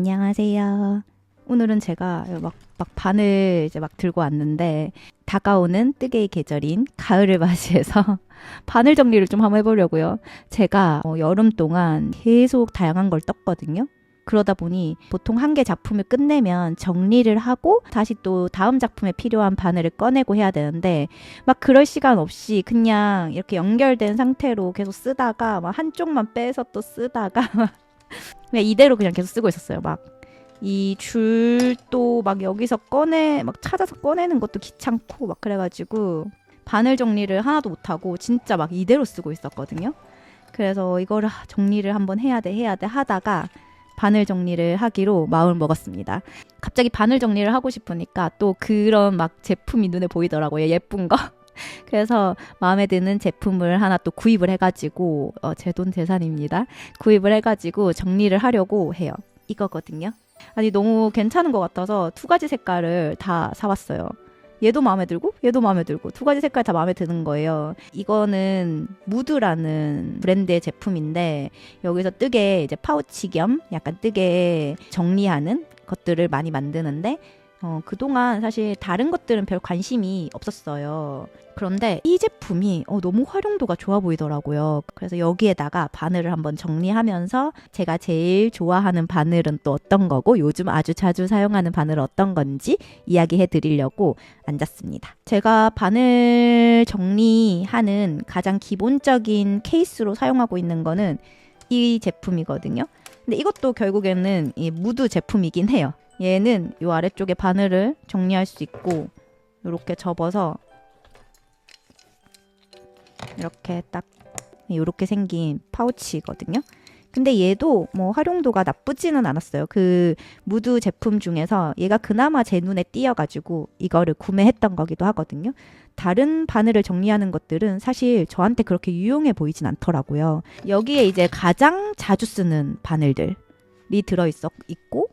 안녕하세요. 오늘은 제가 막, 막 바늘 이제 막 들고 왔는데 다가오는 뜨개의 계절인 가을을 맞이해서 바늘 정리를 좀 한번 해보려고요. 제가 어, 여름 동안 계속 다양한 걸 떴거든요. 그러다 보니 보통 한 개 작품을 끝내면 정리를 하고 다시 또 다음 작품에 필요한 바늘을 꺼내고 해야 되는데 막 그럴 시간 없이 그냥 이렇게 연결된 상태로 계속 쓰다가 막 한쪽만 빼서 또 쓰다가 그냥 이대로 그냥 계속 쓰고 있었어요. 막 이 줄도 막 여기서 꺼내 막 찾아서 꺼내는 것도 귀찮고 막 그래가지고 바늘 정리를 하나도 못하고 진짜 막 이대로 쓰고 있었거든요. 그래서 이거를 하- 정리를 한번 해야 돼 해야 돼 하다가 바늘 정리를 하기로 마음을 먹었습니다. 갑자기 바늘 정리를 하고 싶으니까 또 그런 막 제품이 눈에 보이더라고요. 예쁜 거. 그래서 마음에 드는 제품을 하나 또 구입을 해가지고 어, 제돈 재산입니다. 구입을 해가지고 정리를 하려고 해요. 이거거든요. 아니 너무 괜찮은 것 같아서 두 가지 색깔을 다 사왔어요. 얘도 마음에 들고 얘도 마음에 들고 두 가지 색깔 다 마음에 드는 거예요. 이거는 무드라는 브랜드의 제품인데 여기서 뜨개 이제 파우치 겸 약간 뜨개 정리하는 것들을 많이 만드는데 어, 그동안 사실 다른 것들은 별 관심이 없었어요. 그런데 이 제품이 어, 너무 활용도가 좋아 보이더라고요. 그래서 여기에다가 바늘을 한번 정리하면서 제가 제일 좋아하는 바늘은 또 어떤 거고 요즘 아주 자주 사용하는 바늘은 어떤 건지 이야기해 드리려고 앉았습니다. 제가 바늘 정리하는 가장 기본적인 케이스로 사용하고 있는 거는 이 제품이거든요. 근데 이것도 결국에는 이 무드 제품이긴 해요. 얘는 요 아래쪽에 바늘을 정리할 수 있고 이렇게 접어서 이렇게 딱 이렇게 생긴 파우치거든요. 근데 얘도 뭐 활용도가 나쁘지는 않았어요. 그 무드 제품 중에서 얘가 그나마 제 눈에 띄어가지고 이거를 구매했던 거기도 하거든요. 다른 바늘을 정리하는 것들은 사실 저한테 그렇게 유용해 보이진 않더라고요. 여기에 이제 가장 자주 쓰는 바늘들이 들어있어 있고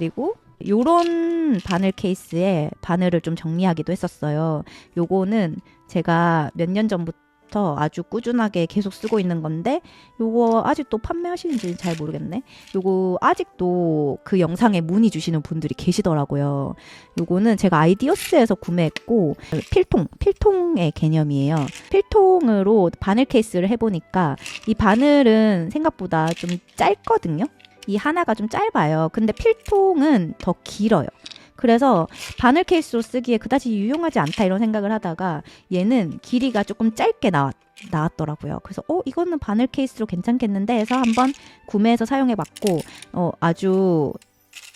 그리고 요런 바늘 케이스에 바늘을 좀 정리하기도 했었어요. 요거는 제가 몇 년 전부터 아주 꾸준하게 계속 쓰고 있는 건데 요거 아직도 판매하시는지 잘 모르겠네. 요거 아직도 그 영상에 문의 주시는 분들이 계시더라고요. 요거는 제가 아이디어스에서 구매했고 필통, 필통의 개념이에요. 필통으로 바늘 케이스를 해 보니까 이 바늘은 생각보다 좀 짧거든요. 이 하나가 좀 짧아요. 근데 필통은 더 길어요. 그래서 바늘 케이스로 쓰기에 그다지 유용하지 않다 이런 생각을 하다가 얘는 길이가 조금 짧게 나왔, 나왔더라고요. 그래서 어 이거는 바늘 케이스로 괜찮겠는데 해서 한번 구매해서 사용해봤고 어 아주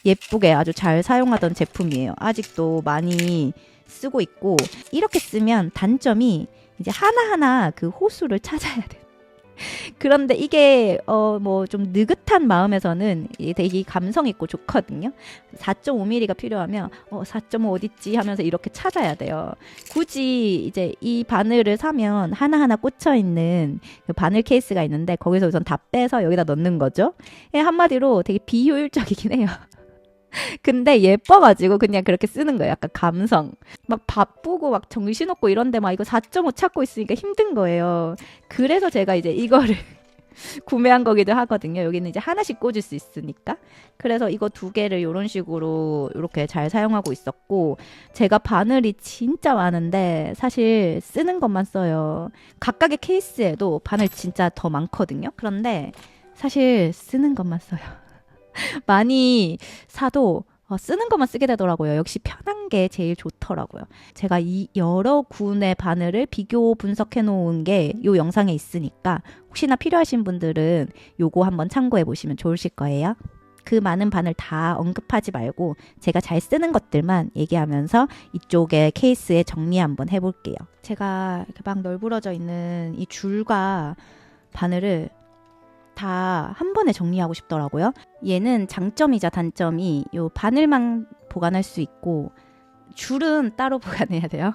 예쁘게 아주 잘 사용하던 제품이에요. 아직도 많이 쓰고 있고 이렇게 쓰면 단점이 이제 하나하나 그 호수를 찾아야 돼요. 그런데 이게 어 뭐 좀 느긋한 마음에서는 되게 감성 있고 좋거든요. 4.5mm가 필요하면 어 4.5 어딨지 하면서 이렇게 찾아야 돼요. 굳이 이제 이 바늘을 사면 하나하나 꽂혀 있는 그 바늘 케이스가 있는데 거기서 우선 다 빼서 여기다 넣는 거죠. 예, 한마디로 되게 비효율적이긴 해요. 근데 예뻐가지고 그냥 그렇게 쓰는 거예요. 약간 감성. 막 바쁘고 막 정신없고 이런데 막 이거 4.5 찾고 있으니까 힘든 거예요. 그래서 제가 이제 이거를 구매한 거기도 하거든요. 여기는 이제 하나씩 꽂을 수 있으니까. 그래서 이거 두 개를 이런 식으로 이렇게 잘 사용하고 있었고, 제가 바늘이 진짜 많은데 사실 쓰는 것만 써요. 각각의 케이스에도 바늘 진짜 더 많거든요. 그런데 사실 쓰는 것만 써요. 많이 사도 어, 쓰는 것만 쓰게 되더라고요. 역시 편한 게 제일 좋더라고요. 제가 이 여러 군의 바늘을 비교 분석해 놓은 게 이 영상에 있으니까 혹시나 필요하신 분들은 요거 한번 참고해 보시면 좋으실 거예요. 그 많은 바늘 다 언급하지 말고 제가 잘 쓰는 것들만 얘기하면서 이쪽에 케이스에 정리 한번 해볼게요. 제가 이렇게 막 널브러져 있는 이 줄과 바늘을 다 한 번에 정리하고 싶더라고요. 얘는 장점이자 단점이 요 바늘만 보관할 수 있고 줄은 따로 보관해야 돼요.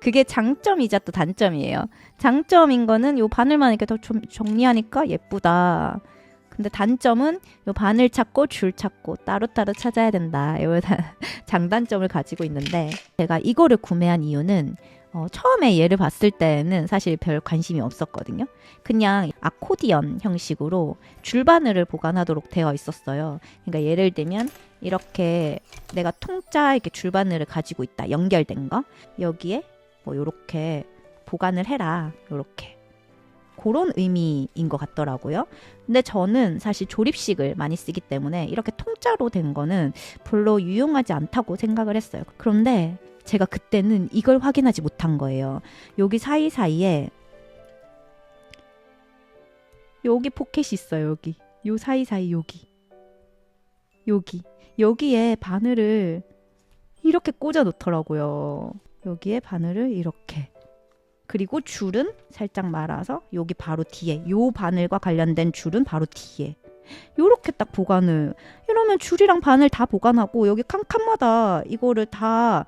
그게 장점이자 또 단점이에요. 장점인 거는 요 바늘만 이렇게 더좀 정리하니까 예쁘다. 근데 단점은 요 바늘 찾고 줄 찾고 따로따로 찾아야 된다. 요 장단점을 가지고 있는데 제가 이거를 구매한 이유는 어, 처음에 얘를 봤을 때는 사실 별 관심이 없었거든요. 그냥 아코디언 형식으로 줄바늘을 보관하도록 되어 있었어요. 그러니까 예를 들면 이렇게 내가 통짜 이렇게 줄바늘을 가지고 있다. 연결된 거. 여기에 뭐 요렇게 보관을 해라. 요렇게. 그런 의미인 것 같더라고요. 근데 저는 사실 조립식을 많이 쓰기 때문에 이렇게 통짜로 된 거는 별로 유용하지 않다고 생각을 했어요. 그런데 제가 그때는 이걸 확인하지 못한 거예요. 여기 사이사이에 여기 포켓이 있어요. 여기. 요 사이사이 여기. 여기. 여기에 바늘을 이렇게 꽂아 놓더라고요. 여기에 바늘을 이렇게. 그리고 줄은 살짝 말아서 여기 바로 뒤에 요 바늘과 관련된 줄은 바로 뒤에 요렇게 딱 보관을 이러면 줄이랑 바늘 다 보관하고 여기 칸칸마다 이거를 다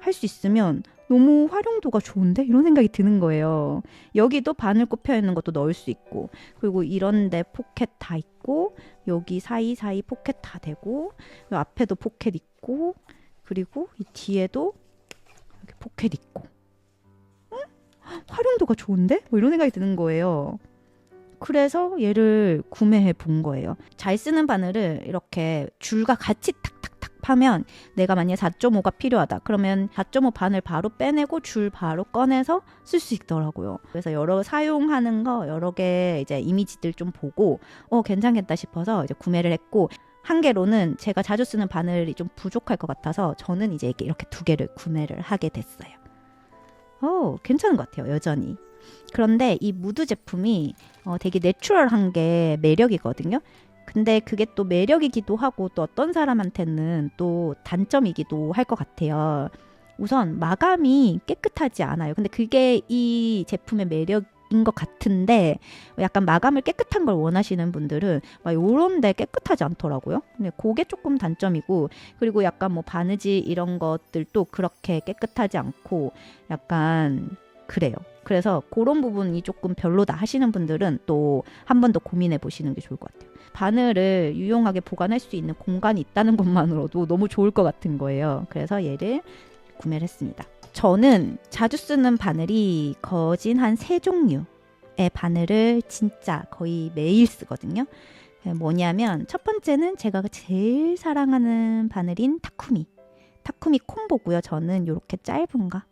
할 수 있으면 너무 활용도가 좋은데 이런 생각이 드는 거예요. 여기도 바늘 꼽혀 있는 것도 넣을 수 있고 그리고 이런데 포켓 다 있고 여기 사이사이 포켓 다 되고 요 앞에도 포켓 있고 그리고 이 뒤에도 이렇게 포켓 있고 활용도가 좋은데? 뭐 이런 생각이 드는 거예요. 그래서 얘를 구매해 본 거예요. 잘 쓰는 바늘을 이렇게 줄과 같이 탁탁 탁 파면 내가 만약에 4.5가 필요하다. 그러면 4.5 바늘 바로 빼내고 줄 바로 꺼내서 쓸 수 있더라고요. 그래서 여러 사용하는 거 여러 개 이제 이미지들 좀 보고 어 괜찮겠다 싶어서 이제 구매를 했고 한 개로는 제가 자주 쓰는 바늘이 좀 부족할 것 같아서 저는 이제 이렇게 두 개를 구매를 하게 됐어요. 어, 괜찮은 것 같아요, 여전히. 그런데 이 무드 제품이 어, 되게 내추럴한 게 매력이거든요. 근데 그게 또 매력이기도 하고 또 어떤 사람한테는 또 단점이기도 할 것 같아요. 우선 마감이 깨끗하지 않아요. 근데 그게 이 제품의 매력 인것 같은데 약간 마감을 깨끗한 걸 원하시는 분들은 막 요런데 깨끗하지 않더라고요. 근데 그게 조금 단점이고 그리고 약간 뭐 바느질 이런 것들도 그렇게 깨끗하지 않고 약간 그래요. 그래서 그런 부분이 조금 별로다 하시는 분들은 또 한 번 더 고민해 보시는 게 좋을 것 같아요. 바늘을 유용하게 보관할 수 있는 공간이 있다는 것만으로도 너무 좋을 것 같은 거예요. 그래서 얘를 구매를 했습니다. 저는 자주 쓰는 바늘이 거진 한 세 종류의 바늘을 진짜 거의 매일 쓰거든요. 뭐냐면 첫 번째는 제가 제일 사랑하는 바늘인 타쿠미. 타쿠미 콤보고요. 저는 이렇게 짧은 거.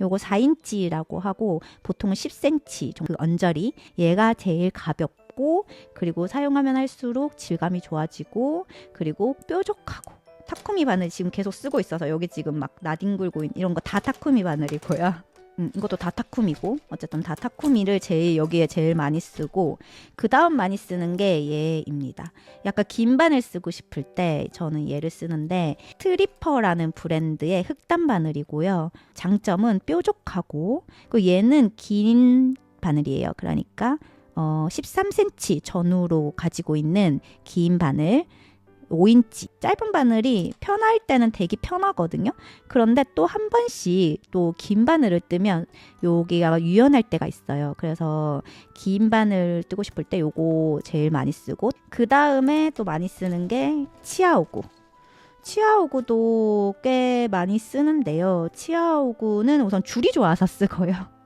요거 4인치라고 하고 보통 10cm 정도 그 언저리. 얘가 제일 가볍고 그리고 사용하면 할수록 질감이 좋아지고 그리고 뾰족하고 타쿠미 바늘 지금 계속 쓰고 있어서 여기 지금 막 나뒹굴고 이런 거 다 타쿠미 바늘이고요. 음, 이것도 다 타쿠미고 어쨌든 다 타쿠미를 제일 여기에 제일 많이 쓰고 그 다음 많이 쓰는 게 얘입니다. 약간 긴 바늘 쓰고 싶을 때 저는 얘를 쓰는데 트리퍼라는 브랜드의 흑단 바늘이고요. 장점은 뾰족하고 그 얘는 긴 바늘이에요. 그러니까 어, 13cm 전후로 가지고 있는 긴 바늘 5인치 짧은 바늘이 편할 때는 되게 편하거든요. 그런데 또 한 번씩 또 긴 바늘을 뜨면 여기가 유연할 때가 있어요. 그래서 긴 바늘 뜨고 싶을 때 요거 제일 많이 쓰고 그 다음에 또 많이 쓰는 게 치아오구. 치아오구도 꽤 많이 쓰는데요. 치아오구는 우선 줄이 좋아서 쓰고요.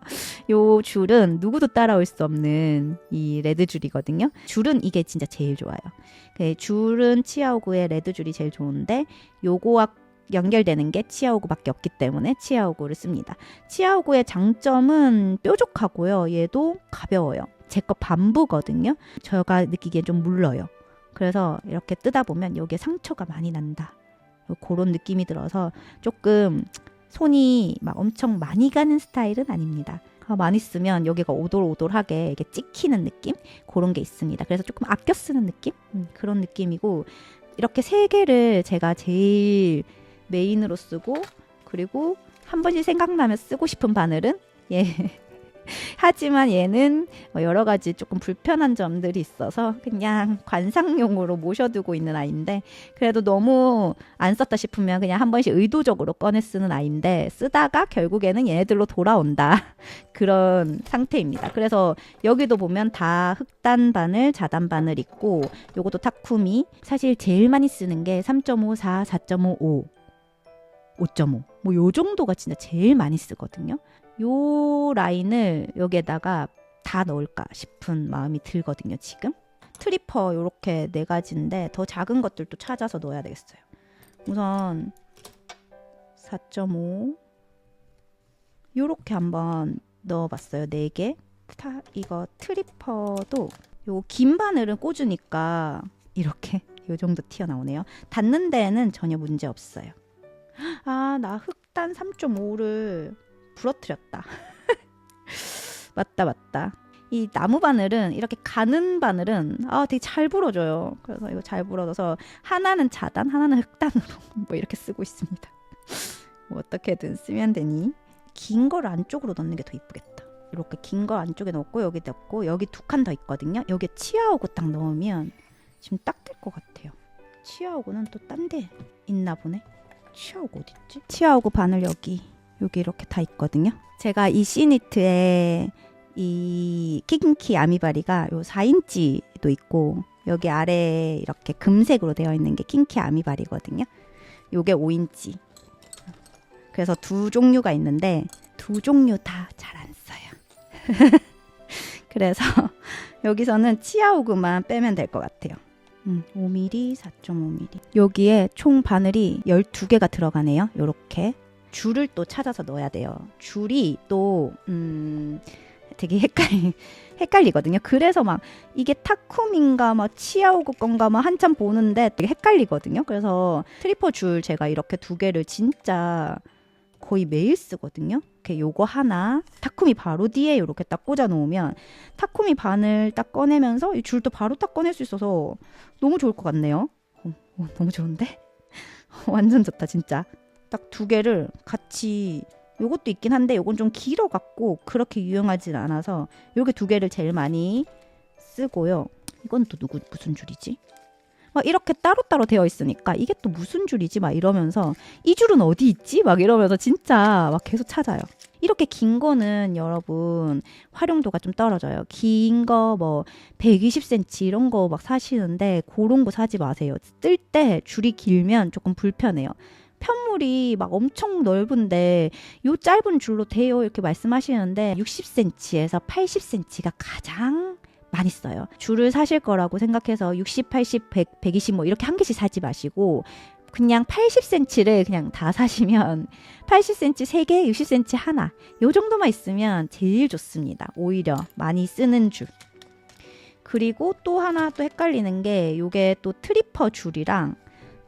요 줄은 누구도 따라올 수 없는 이 레드 줄이거든요. 줄은 이게 진짜 제일 좋아요. 그 줄은 치아오구의 레드 줄이 제일 좋은데 요거와 연결되는 게 치아오구밖에 없기 때문에 치아오구를 씁니다. 치아오구의 장점은 뾰족하고요. 얘도 가벼워요. 제 거 반부거든요. 제가 느끼기엔 좀 물러요. 그래서 이렇게 뜨다 보면 여기에 상처가 많이 난다. 그런 느낌이 들어서 조금 손이 막 엄청 많이 가는 스타일은 아닙니다. 많이 쓰면 여기가 오돌오돌하게 이게 찍히는 느낌 그런 게 있습니다. 그래서 조금 아껴 쓰는 느낌 음, 그런 느낌이고 이렇게 세 개를 제가 제일 메인으로 쓰고 그리고 한 번씩 생각나면 쓰고 싶은 바늘은 예 하지만 얘는 뭐 여러 가지 조금 불편한 점들이 있어서 그냥 관상용으로 모셔두고 있는 아이인데 그래도 너무 안 썼다 싶으면 그냥 한 번씩 의도적으로 꺼내 쓰는 아이인데 쓰다가 결국에는 얘네들로 돌아온다 그런 상태입니다. 그래서 여기도 보면 다 흑단 바늘, 자단 바늘 있고 요것도 타쿠미 사실 제일 많이 쓰는 게 3.54, 4.55 5.5. 뭐 요 정도가 진짜 제일 많이 쓰거든요. 요 라인을 여기에다가 다 넣을까 싶은 마음이 들거든요, 지금. 트리퍼 요렇게 네 가지인데 더 작은 것들도 찾아서 넣어야 되겠어요. 우선 4.5 요렇게 한번 넣어봤어요. 네 개. 타 이거 트리퍼도 요 긴 바늘은 꽂으니까 이렇게 요 정도 튀어나오네요. 닿는 데는 전혀 문제 없어요. 아, 나 흑단 3.5를 부러뜨렸다. 맞다, 맞다. 이 나무 바늘은 이렇게 가는 바늘은 아 되게 잘 부러져요. 그래서 이거 잘 부러져서 하나는 자단, 하나는 흑단으로 뭐 이렇게 쓰고 있습니다. 뭐 어떻게든 쓰면 되니 긴 걸 안쪽으로 넣는 게 더 이쁘겠다. 이렇게 긴 걸 안쪽에 넣고 여기 넣고 여기 두 칸 더 있거든요. 여기 치아오고 딱 넣으면 지금 딱 될 것 같아요. 치아오고는 또 딴 데 있나 보네. 치아오고 어디 있지? 치아오고 바늘 여기 여기 이렇게 다 있거든요. 제가 이 시니트에 이 킹키 아미바리가 요 4인치도 있고 여기 아래에 이렇게 금색으로 되어 있는 게 킹키 아미바리거든요. 요게 5인치. 그래서 두 종류가 있는데 두 종류 다 잘 안 써요. 그래서 여기서는 치아오그만 빼면 될 것 같아요. 음, 5mm, 4.5mm. 여기에 총 바늘이 12개가 들어가네요. 요렇게. 줄을 또 찾아서 넣어야 돼요. 줄이 또 음, 되게 헷갈리, 헷갈리거든요. 그래서 막 이게 타쿰인가 막 치아오고 건가 막 한참 보는데 되게 헷갈리거든요. 그래서 트리퍼 줄 제가 이렇게 두 개를 진짜 거의 매일 쓰거든요. 이렇게 요거 하나 타쿠미 바로 뒤에 이렇게 딱 꽂아 놓으면 타쿠미 바늘 딱 꺼내면서 이 줄도 바로 딱 꺼낼 수 있어서 너무 좋을 것 같네요. 어, 어, 너무 좋은데? 완전 좋다 진짜. 딱 두 개를 같이 요것도 있긴 한데 요건 좀 길어 갖고 그렇게 유용하진 않아서 요게 두 개를 제일 많이 쓰고요. 이건 또 누구 무슨 줄이지? 막 이렇게 따로따로 되어 있으니까 이게 또 무슨 줄이지? 막 이러면서 이 줄은 어디 있지? 막 이러면서 진짜 막 계속 찾아요. 이렇게 긴 거는 여러분 활용도가 좀 떨어져요. 긴 거 뭐 120cm 이런 거 막 사시는데 그런 거 사지 마세요. 뜰 때 줄이 길면 조금 불편해요. 편물이 막 엄청 넓은데 요 짧은 줄로 돼요 이렇게 말씀하시는데 60cm에서 80cm가 가장 많이 써요. 줄을 사실 거라고 생각해서 60, 80, 100, 120 뭐 이렇게 한 개씩 사지 마시고 그냥 80cm를 그냥 다 사시면 80cm 3개, 60cm 하나 요 정도만 있으면 제일 좋습니다. 오히려 많이 쓰는 줄. 그리고 또 하나 또 헷갈리는 게 요게 또 트리퍼 줄이랑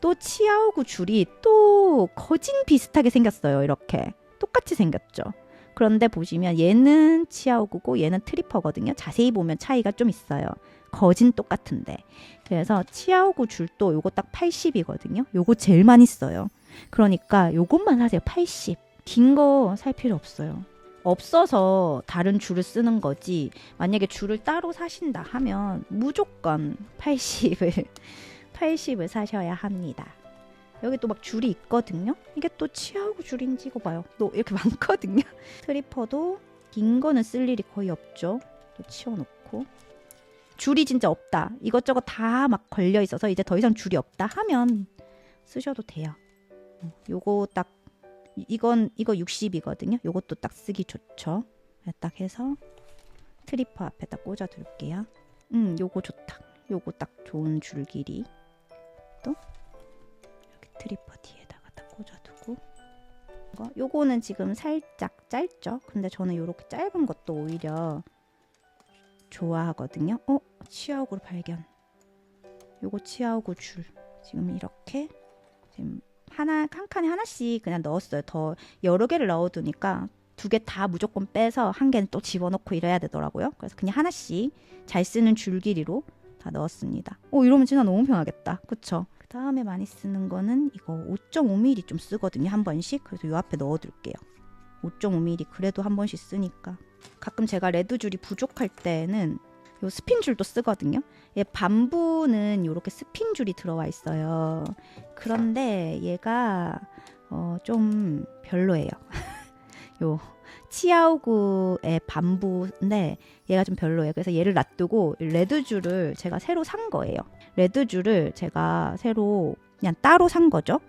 또 치아오구 줄이 또 거진 비슷하게 생겼어요. 이렇게 똑같이 생겼죠. 그런데 보시면 얘는 치아오구고 얘는 트리퍼거든요. 자세히 보면 차이가 좀 있어요. 거진 똑같은데. 그래서 치아오구 줄도 요거 딱 80이거든요. 요거 제일 많이 써요. 그러니까 요것만 사세요. 80. 긴 거 살 필요 없어요. 없어서 다른 줄을 쓰는 거지. 만약에 줄을 따로 사신다 하면 무조건 80을 80을 사셔야 합니다. 여기 또 막 줄이 있거든요. 이게 또 치아오구 줄인지 이거 봐요. 또 이렇게 많거든요. 트리퍼도 긴 거는 쓸 일이 거의 없죠. 또 치워놓고 줄이 진짜 없다. 이것저것 다 막 걸려 있어서 이제 더 이상 줄이 없다 하면 쓰셔도 돼요. 어, 요거 딱 이- 이건 이거 60이거든요. 요것도 딱 쓰기 좋죠. 딱 해서 트리퍼 앞에다 꽂아 둘게요. 음, 요거 좋다. 요거 딱 좋은 줄 길이. 또 여기 트리퍼 뒤에다가 딱 꽂아두고 이거 요거는 지금 살짝 짧죠? 근데 저는 요렇게 짧은 것도 오히려 좋아하거든요. 어? 치아오구 발견. 요거 치아오구 줄 지금 이렇게 지금 하나 한 칸에 하나씩 그냥 넣었어요. 더 여러 개를 넣어두니까 두 개 다 무조건 빼서 한 개는 또 집어넣고 이래야 되더라고요. 그래서 그냥 하나씩 잘 쓰는 줄 길이로 다 넣었습니다. 오 이러면 진짜 너무 편하겠다. 그쵸? 그 다음에 많이 쓰는 거는 이거 5.5mm 좀 쓰거든요. 한 번씩. 그래서 요 앞에 넣어둘게요. 5.5mm 그래도 한 번씩 쓰니까. 가끔 제가 레드 줄이 부족할 때는 요 스핀 줄도 쓰거든요. 얘 반부는 이렇게 스핀 줄이 들어와 있어요. 그런데 얘가 어, 좀 별로예요. 요 치아오구의 반부인데 얘가 좀 별로예요. 그래서 얘를 놔두고 레드 줄을 제가 새로 산 거예요. 레드 줄을 제가 새로 그냥 따로 산 거죠.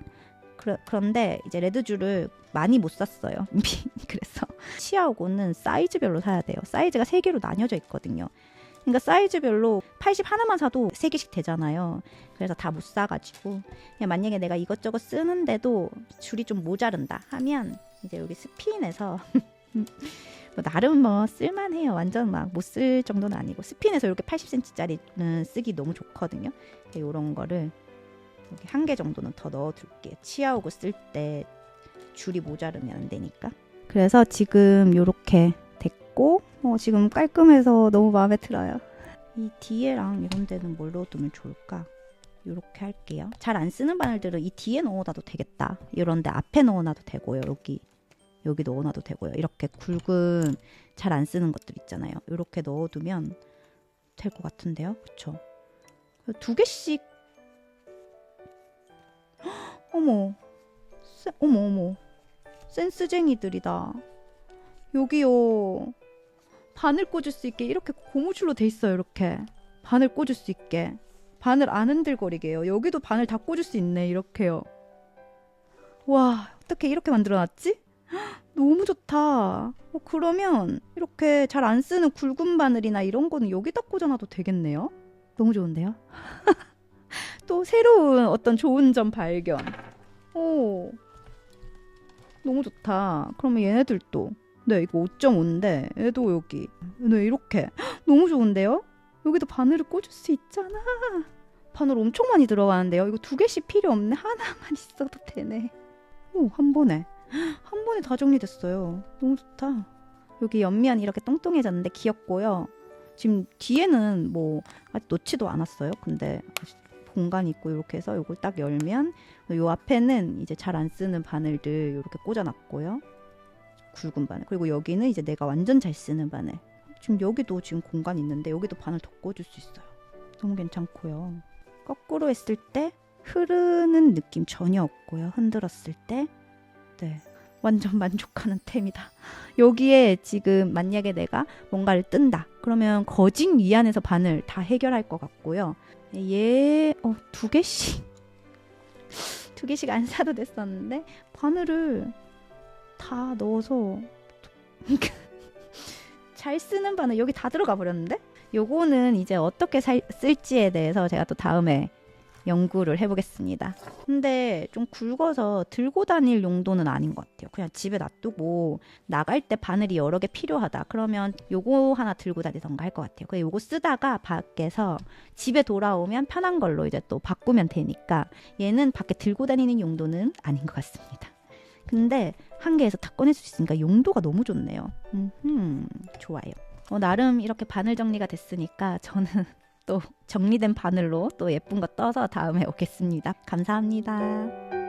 그러, 그런데 이제 레드줄을 많이 못 샀어요. 그래서 치아오고는 사이즈별로 사야 돼요. 사이즈가 세 개로 나뉘어져 있거든요. 그러니까 사이즈별로 80 하나만 사도 세 개씩 되잖아요. 그래서 다 못 사가지고 그냥 만약에 내가 이것저것 쓰는데도 줄이 좀 모자른다 하면 이제 여기 스핀에서 뭐 나름 뭐 쓸만해요. 완전 막 못 쓸 정도는 아니고 스핀에서 이렇게 80cm짜리는 쓰기 너무 좋거든요. 이런 거를 여기 한 개 정도는 더 넣어둘게요. 치아오고 쓸 때 줄이 모자르면 안 되니까. 그래서 지금 이렇게 됐고 어, 지금 깔끔해서 너무 마음에 들어요. 이 뒤에랑 이런 데는 뭘 넣어두면 좋을까? 이렇게 할게요. 잘 안 쓰는 바늘들은 이 뒤에 넣어놔도 되겠다. 이런데 앞에 넣어놔도 되고요. 여기 여기 넣어놔도 되고요. 이렇게 굵은 잘 안 쓰는 것들 있잖아요. 이렇게 넣어두면 될 것 같은데요. 그쵸? 두 개씩 헉, 어머 세, 어머 어머 센스쟁이들이다. 여기요 바늘 꽂을 수 있게 이렇게 고무줄로 돼 있어요. 이렇게 바늘 꽂을 수 있게 바늘 안 흔들거리게요. 여기도 바늘 다 꽂을 수 있네. 이렇게요. 와 어떻게 이렇게 만들어놨지? 너무 좋다. 어, 그러면 이렇게 잘 안 쓰는 굵은 바늘이나 이런 거는 여기다 꽂아놔도 되겠네요. 너무 좋은데요? 또 새로운 어떤 좋은 점 발견. 오, 너무 좋다. 그러면 얘네들도 네 이거 5.5인데 얘도 여기 네 이렇게 너무 좋은데요? 여기도 바늘을 꽂을 수 있잖아. 바늘 엄청 많이 들어가는데요. 이거 두 개씩 필요 없네. 하나만 있어도 되네. 오, 한 번에. 한 번에 다 정리됐어요. 너무 좋다. 여기 옆면 이렇게 똥똥해졌는데 귀엽고요. 지금 뒤에는 뭐 아직 놓지도 않았어요. 근데 공간이 있고 이렇게 해서 이걸 딱 열면 요 앞에는 이제 잘 안 쓰는 바늘들 이렇게 꽂아놨고요. 굵은 바늘. 그리고 여기는 이제 내가 완전 잘 쓰는 바늘. 지금 여기도 지금 공간 있는데 여기도 바늘 더 꽂을 수 있어요. 너무 괜찮고요. 거꾸로 했을 때 흐르는 느낌 전혀 없고요. 흔들었을 때 네. 완전 만족하는 템이다. 여기에 지금 만약에 내가 뭔가를 뜬다. 그러면 거진 위안에서 바늘 다 해결할 것 같고요. 얘, 어, 두 개씩. 두 개씩 안 사도 됐었는데, 바늘을 다 넣어서 잘 쓰는 바늘 여기 다 들어가 버렸는데? 요거는 이제 어떻게 살, 쓸지에 대해서 제가 또 다음에 연구를 해보겠습니다. 근데 좀 굵어서 들고 다닐 용도는 아닌 것 같아요. 그냥 집에 놔두고 나갈 때 바늘이 여러 개 필요하다. 그러면 요거 하나 들고 다니던가 할 것 같아요. 그 요거 쓰다가 밖에서 집에 돌아오면 편한 걸로 이제 또 바꾸면 되니까 얘는 밖에 들고 다니는 용도는 아닌 것 같습니다. 근데 한 개에서 다 꺼낼 수 있으니까 용도가 너무 좋네요. 음, 좋아요. 어, 나름 이렇게 바늘 정리가 됐으니까 저는 또 정리된 바늘로 또 예쁜 거 떠서 다음에 오겠습니다. 감사합니다.